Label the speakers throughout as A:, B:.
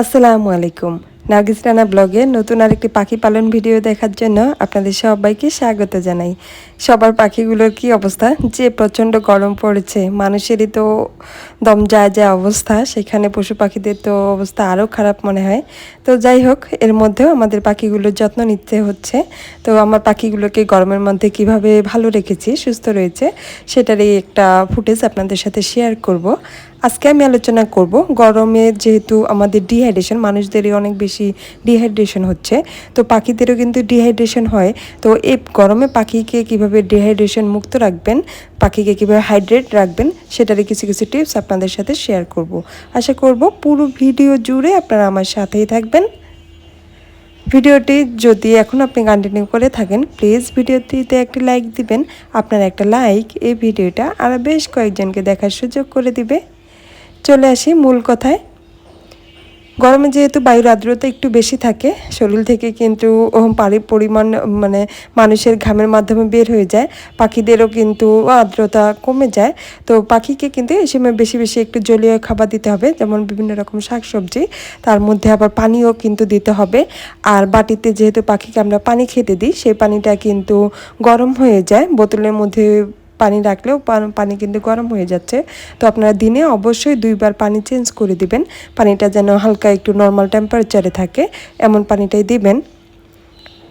A: আসসালামু আলাইকুম। নার্গিস রানা ব্লগে নতুন আরেকটি পাখি পালন ভিডিও দেখার জন্য আপনাদের সবাইকে স্বাগত জানাই। সবার পাখিগুলোর কি অবস্থা? যে প্রচণ্ড গরম পড়েছে, মানুষেরই তো দম যায় যা অবস্থা, সেখানে পশু পাখিদের তো অবস্থা আরও খারাপ মনে হয়। তো যাই হোক, এর মধ্যেও আমাদের পাখিগুলোর যত্ন নিতে হচ্ছে। তো আমার পাখিগুলোকে গরমের মধ্যে কীভাবে ভালো রেখেছি, সুস্থ রয়েছে, সেটারই একটা ফুটেজ আপনাদের সাথে শেয়ার করব। আজকে আমি আলোচনা করব গরমে যেহেতু আমাদের ডিহাইড্রেশন মানুষদেরই অনেক বেশি ডিহাইড্রেশন হচ্ছে, তো পাখিদেরও কিন্তু ডিহাইড্রেশন হয়। তো এই গরমে পাখিকে কীভাবে ডিহাইড্রেশন মুক্ত রাখবেন, পাখিকে কীভাবে হাইড্রেট রাখবেন, সেটারই কিছু কিছু টিপস আপনাদের সাথে শেয়ার করব। আশা করব পুরো ভিডিও জুড়ে আপনারা আমার সাথেই থাকবেন। ভিডিওটি যদি এখন আপনি কন্টিনিউ করে থাকেন প্লিজ ভিডিওটিতে একটি লাইক দিবেন। আপনার একটা লাইক এই ভিডিওটা আরও বেশ কয়েকজনকে দেখার সুযোগ করে দিবে। চলে আসি মূল কথায়। গরমে যেহেতু বায়ুর আর্দ্রতা একটু বেশি থাকে, শরীর থেকে কিন্তু পারি পরিমাণ মানে মানুষের ঘামের মাধ্যমে বের হয়ে যায়, পাখিদেরও কিন্তু আর্দ্রতা কমে যায়। তো পাখিকে কিন্তু এই সময় বেশি বেশি একটু জলীয় খাবার দিতে হবে, যেমন বিভিন্ন রকম শাকসবজি। তার মধ্যে আবার পানিও কিন্তু দিতে হবে। আর বাটিতে যেহেতু পাখিকে আমরা পানি খেতে দিই, সেই পানিটা কিন্তু গরম হয়ে যায়। বোতলের মধ্যে পানি রাখলেও পানি কিন্তু গরম হয়ে যাচ্ছে। তো আপনারা দিনে অবশ্যই দুইবার পানি চেঞ্জ করে দিবেন। পানিটা যেন হালকা একটু নর্মাল টেম্পারেচারে থাকে, এমন পানিটাই দিবেন।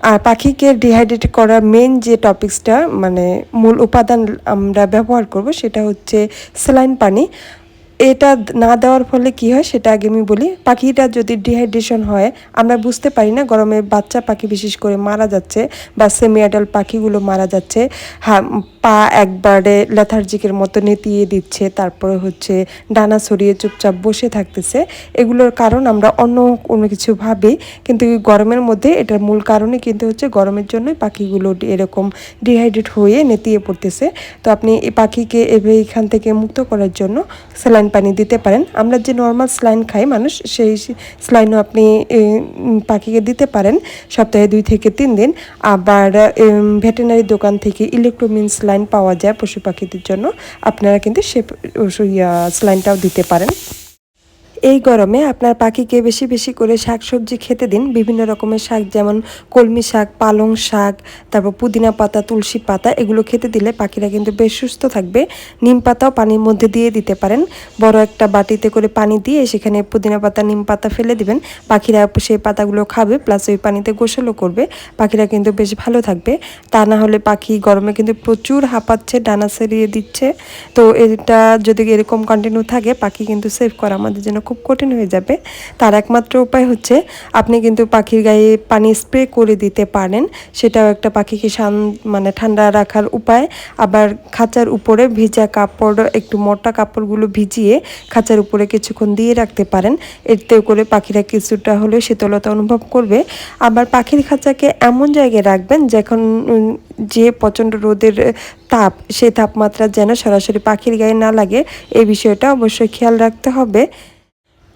A: আর পাখিকে ডিহাইড্রেট করার মেন যে টপিক্সটা মানে মূল উপাদান আমরা ব্যবহার করব, সেটা হচ্ছে স্যালাইন পানি। এটা না দেওয়ার ফলে কি হয় সেটা আগে আমি বলি। পাখিটা যদি ডিহাইড্রেশন হয়, আমরা বুঝতে পারি না গরমে বাচ্চা পাখি বিশেষ করে মারা যাচ্ছে বা সেমি অ্যাডাল্ট পাখিগুলো মারা যাচ্ছে। পা একবারে লেথার্জিকের মতো নেতিয়ে দিচ্ছে, তারপরে হচ্ছে ডানা সরিয়ে চুপচাপ বসে থাকতেছে। এগুলোর কারণ আমরা অন্য কোনো কিছু ভাবি, কিন্তু গরমের মধ্যে এটার মূল কারণে কিন্তু হচ্ছে গরমের জন্যই পাখিগুলো এরকম ডিহাইড্রেট হয়ে নেতিয়ে পড়তেছে। তো আপনি এই পাখিকে এভাবে এখান থেকে মুক্ত করার জন্য স্যালাইন পানি দিতে পারেন। আমরা যে নর্মাল স্লাইন খাই, মানুষ সেই স্লাইনও আপনি পাখিকে দিতে পারেন সপ্তাহে দুই থেকে তিন দিন। আবার ভেটেনারি দোকান থেকে ইলেকট্রোমিন স্লাইন পাওয়া যায় পশু পাখিদের জন্য। আপনারা কিন্তু সে স্লাইনটাও দিতে পারেন। এই গরমে আপনার পাখিকে বেশি বেশি করে শাক সবজি খেতে দিন। বিভিন্ন রকমের শাক, যেমন কলমি শাক, পালং শাক, তারপর পুদিনা পাতা, তুলসী পাতা, এগুলো খেতে দিলে পাখিরা কিন্তু বেশ সুস্থ থাকবে। নিম পাতাও পানির মধ্যে দিয়ে দিতে পারেন। বড় একটা বাটিতে করে পানি দিয়ে সেখানে পুদিনা পাতা, নিম পাতা ফেলে দিবেন। পাখিরা সেই পাতাগুলো খাবে, প্লাস ওই পানিতে গোসলও করবে। পাখিরা কিন্তু বেশ ভালো থাকবে। তা না হলে পাখি গরমে কিন্তু প্রচুর হাঁপাচ্ছে, ডানা সেরিয়ে দিচ্ছে। তো এটা যদি এরকম কন্টিনিউ থাকে, পাখি কিন্তু সেভ করা আমাদের জন্য খুব কঠিন হয়ে যাবে। তার একমাত্র উপায় হচ্ছে আপনি কিন্তু পাখির গায়ে পানি স্প্রে করে দিতে পারেন। সেটাও একটা পাখিকে শান মানে ঠান্ডা রাখার উপায়। আবার খাঁচার উপরে ভিজা কাপড়, একটু মোটা কাপড়গুলো ভিজিয়ে খাঁচার উপরে কিছুক্ষণ দিয়ে রাখতে পারেন। এতে করে পাখিরা কিছুটা হলেও শীতলতা অনুভব করবে। আবার পাখির খাঁচাকে এমন জায়গায় রাখবেন যখন যে প্রচণ্ড রোদের তাপ সেই তাপমাত্রা যেন সরাসরি পাখির গায়ে না লাগে। এই বিষয়টা অবশ্যই খেয়াল রাখতে হবে।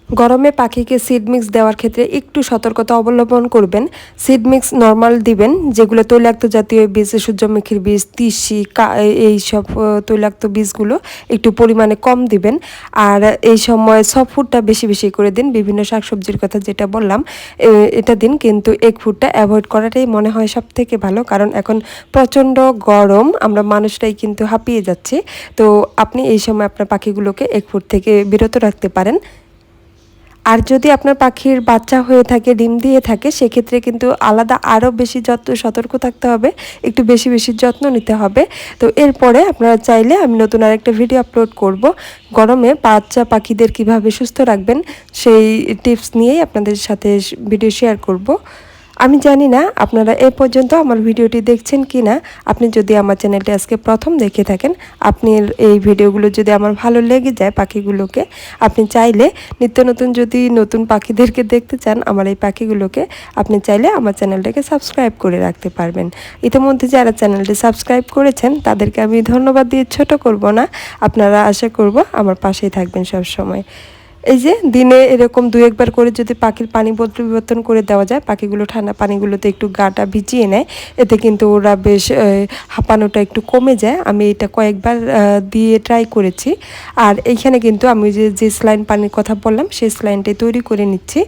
A: গরমে পাখিকে সিড মিক্স দেওয়ার ক্ষেত্রে একটু সতর্কতা অবলম্বন করবেন। সিড মিক্স নর্মাল দিবেন, যেগুলো তৈলাক্ত জাতীয় বীজ, সূর্যমুখীর বীজ, তিসি এই সব তৈলাক্ত বীজগুলো একটু পরিমাণে কম দিবেন। আর এই সময় সব ফুডটা বেশি বেশি করে দিন। বিভিন্ন শাকসবজির কথা যেটা বললাম এটা দিন। কিন্তু এক ফুডটা অ্যাভয়েড করাটাই মনে হয় সব থেকে ভালো। কারণ এখন প্রচণ্ড গরম, আমরা মানুষরাই কিন্তু হাঁপিয়ে যাচ্ছি। তো আপনি এই সময় আপনার পাখিগুলোকে এক ফুট থেকে বিরত রাখতে পারেন। আর যদি আপনার পাখির বাচ্চা হয়ে থাকে, ডিম দিয়ে থাকে, সেক্ষেত্রে কিন্তু আলাদা আরও বেশি যত্ন, সতর্ক থাকতে হবে, একটু বেশি বেশি যত্ন নিতে হবে। তো এরপরে আপনারা চাইলে আমি নতুন আর একটা ভিডিও আপলোড করব। গরমে বাচ্চা পাখিদের কীভাবে সুস্থ রাখবেন, সেই টিপস নিয়েই আপনাদের সাথে ভিডিও শেয়ার করব। আমি জানি না আপনারা এ পর্যন্ত আমার ভিডিওটি দেখছেন কি না। আপনি যদি আমার চ্যানেলটি আজকে প্রথম দেখে থাকেন, আপনি এই ভিডিওগুলো যদি আমার ভালো লেগে যায় পাখিগুলোকে, আপনি চাইলে নিত্য নতুন যদি নতুন পাখিদেরকে দেখতে চান আমার এই পাখিগুলোকে, আপনি চাইলে আমার চ্যানেলটাকে সাবস্ক্রাইব করে রাখতে পারবেন। ইতিমধ্যে যারা চ্যানেলটি সাবস্ক্রাইব করেছেন, তাদেরকে আমি ধন্যবাদ দিয়ে ছোট করব না। আপনারা আশা করব আমার পাশেই থাকবেন সব সময়। এই যে দিনে এরকম দু একবার করে যদি পাখির পানি পরিবর্তন করে দেওয়া যায়, পাখিগুলো ঠান্ডা পানিগুলোতে একটু গাটা ভিজিয়ে নেয়, এতে কিন্তু ওরা বেশ হাঁপানোটা একটু কমে যায়। আমি এটা কয়েকবার দিয়ে ট্রাই করেছি। আর এইখানে কিন্তু আমি যে যে স্লাইন পানির কথা বললাম, সেই স্লাইনটাই তৈরি করে নিচ্ছি।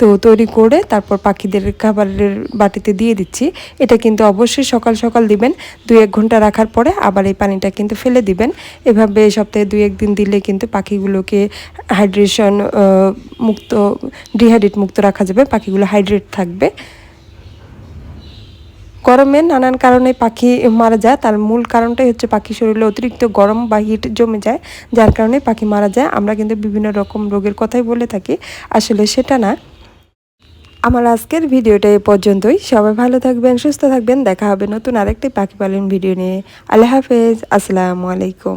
A: তো তৈরি করে তারপর পাখিদের খাবারের বাটিতে দিয়ে দিচ্ছি। এটা কিন্তু অবশ্যই সকাল সকাল দিবেন। দুই এক ঘণ্টা রাখার পরে আবার এই পানিটা কিন্তু ফেলে দিবেন। এভাবে সপ্তাহে দুই একদিন দিলে কিন্তু পাখিগুলোকে হাইড্রেশন মুক্ত ডিহাইড্রেট মুক্ত রাখা যাবে, পাখিগুলো হাইড্রেট থাকবে। গরমে নানান কারণে পাখি মারা যায়, তার মূল কারণটাই হচ্ছে পাখি শরীরে অতিরিক্ত গরম বা হিট জমে যায়, যার কারণে পাখি মারা যায়। আমরা কিন্তু বিভিন্ন রকম রোগের কথাই বলে থাকি, আসলে সেটা না। আমার আজকের ভিডিওটা এ পর্যন্তই। সবাই ভালো থাকবেন, সুস্থ থাকবেন। দেখা হবে নতুন আরেকটি পাখি পালন ভিডিও নিয়ে। আল্লাহ হাফেজ। আসসালামু আলাইকুম।